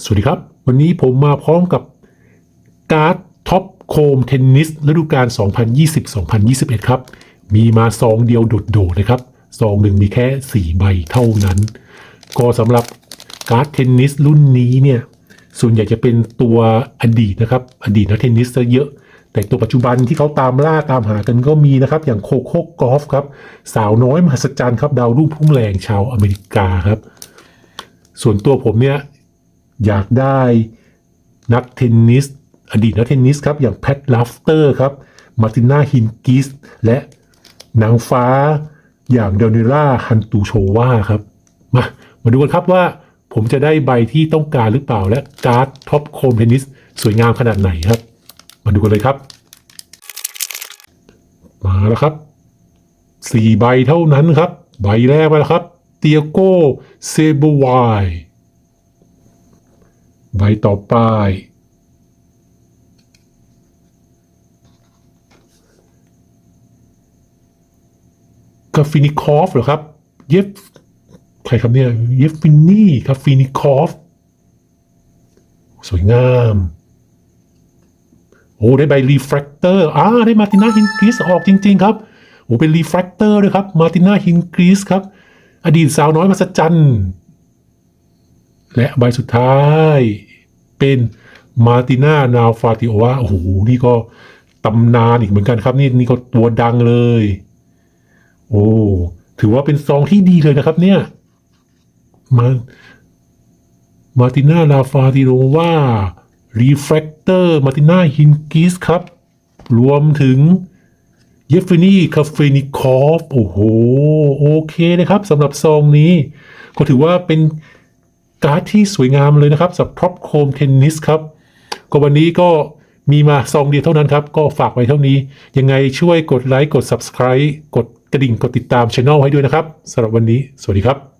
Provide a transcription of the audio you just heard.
สวัสดีครับ วันนี้ผมมาพร้อมกับการ์ดท็อปโคมเทนนิสฤดูกาล 2020-2021 ครับ มีมาซองเดียวโดดๆเลยครับซองหนึ่งมีแค่ 4 ใบเท่านั้น ก็สำหรับการ์ดเทนนิสรุ่นนี้เนี่ย ส่วนใหญ่จะเป็นตัวอดีตนะครับ อดีตนักเทนนิสซะเยอะ แต่ตัวปัจจุบันที่เขาตามล่าตามหากันก็มีนะครับ อย่างโคโค่กอล์ฟครับ สาวน้อยมหัศจรรย์ครับ ดาวรุ่งพุ่งแรงชาวอเมริกาครับ ส่วนตัวผมเนี่ย อยากได้นักเทนนิส อดีตนักเทนนิสครับ อย่างแพทลัฟเตอร์ครับมาร์ติน่าฮินกิสและนางฟ้าอย่างเดนิล่าฮันตูโชวาครับ มามาดูกันครับว่าผมจะได้ใบที่ต้องการหรือเปล่าและการ์ดท็อปโคมเทนนิส สวยงามขนาดไหนครับ มาดูกันเลยครับ มาแล้วครับสี่ใบเท่านั้นครับ ใบแรกมาแล้วครับ เตียโกเซเบวาย ใบต่อไปกาฟินิคอฟเหรอครับ เยฟใครครับเนี่ย เยฟฟินนี่กาฟินิคอฟ สวยงาม โอ้ ได้ใบรีเฟรคเตอร์อ่าได้มาติน่าฮินกริสออกจริง ๆ ครับ โอ้ เป็นรีเฟรคเตอร์ด้วยครับ มาติน่าฮินกริสครับ อดีตสาวน้อยมาสจัน และใบสุดท้ายเป็นมาติน่า นาฟาติโอวาโอ้โห นี่ก็ตำนานอีกเหมือนกันครับ นี่นี่ก็ตัวดังเลย โอ้ ถือว่าเป็นซองที่ดีเลยนะครับ เนี่ย มามาติน่า นาฟาติโอวารีเฟรคเตอร์มาติน่า ฮินกิสครับ รวมถึงเยฟฟินี่คาเฟนิคอฟ โอ้โห โอเคนะครับสำหรับซองนี้ ก็ถือว่าเป็น การ์ดที่สวยงามเลยนะครับสำหรับท็อปโคมเทนนิสครับก็วันนี้ก็มีมาซองเดียวเท่านั้นครับ ก็ฝากไว้เท่านี้ ยังไงช่วยกดไลค์ กด Subscribe กดกระดิ่ง กดติดตามช anel ให้ด้วยนะครับสำหรับวันนี้ สวัสดีครับ